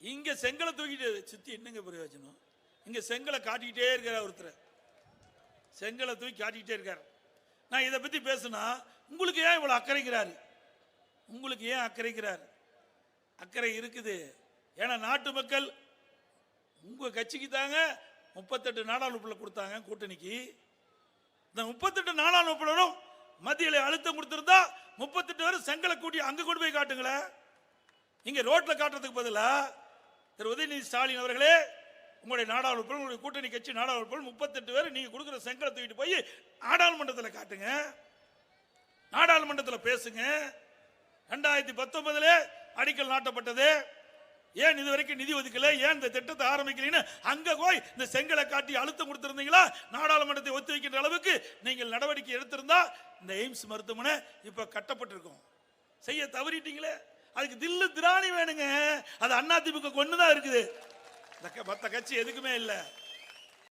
இங்க செங்கலை தூக்கிட்டு சித்தி என்னங்க பிரயோஜனம்? இங்க செங்கலை காட்டிக்கிட்டே இருக்கிறார் ஒருத்தர். செங்கலை தூக்கி காட்டிக்கிட்டே இருக்கார். நான் இதை பத்தி பேசுனா உங்களுக்கு ஏன் இவ்வளவு அக்கறைக்கிறாரு உங்களுக்கு ஏன் அக்கறைக்கிறார் அக்கறை இருக்குது. ஏன்னா நாட்டு மக்கள் உங்க கட்சிக்கு தாங்க முப்பத்தெட்டு நாடாளுமன்ற கொடுத்தாங்க கூட்டணிக்கு. இந்த முப்பத்தெட்டு நாடாளுமன்றம் மத்தியில் அழுத்தம் கொடுத்துருந்தா முப்பத்தெட்டு பேரும் செங்கலை கூட்டி அங்கே கொண்டு போய் காட்டுங்களேன். இங்கே ரோட்டில் காட்டுறதுக்கு பதிலாக திரு உதயநிதி ஸ்டாலின் அவர்களே உங்களுடைய நாடாளுமன்ற உங்களுடைய கூட்டணி கட்சி நாடாளுமன்ற முப்பத்தெட்டு பேர் நீங்க கொடுக்குற செங்கலை தூக்கிட்டு போய் நாடாளுமன்றத்தில் காட்டுங்க. நாடாளுமன்றத்தில் பேசுங்க. ரெண்டாயிரத்தி பத்தொன்பதுல அடிக்கல் நாட்டப்பட்டது. ஏன் இது வரைக்கும் நிதி ஒதுக்கல? ஏன் இந்த திட்டத்தை ஆரம்பிக்கலன்னு அங்க போய் இந்த செங்கலை காட்டி அழுத்தம் கொடுத்திருந்தீங்களா? நாடாளுமன்றத்தை ஒத்தி வைக்கின்ற அளவுக்கு நீங்கள் நடவடிக்கை எடுத்திருந்தா இந்த எய்ம்ஸ் மருத்துவமனை இப்போ கட்டப்பட்டிருக்கும். செய்ய தவறிட்டீங்களே. அதுக்கு தில்லு திராணி வேணுங்க. அது அண்ணா திமுக கொண்டு தான் இருக்குது. இந்த க- கட்சி எதுக்குமே இல்லை.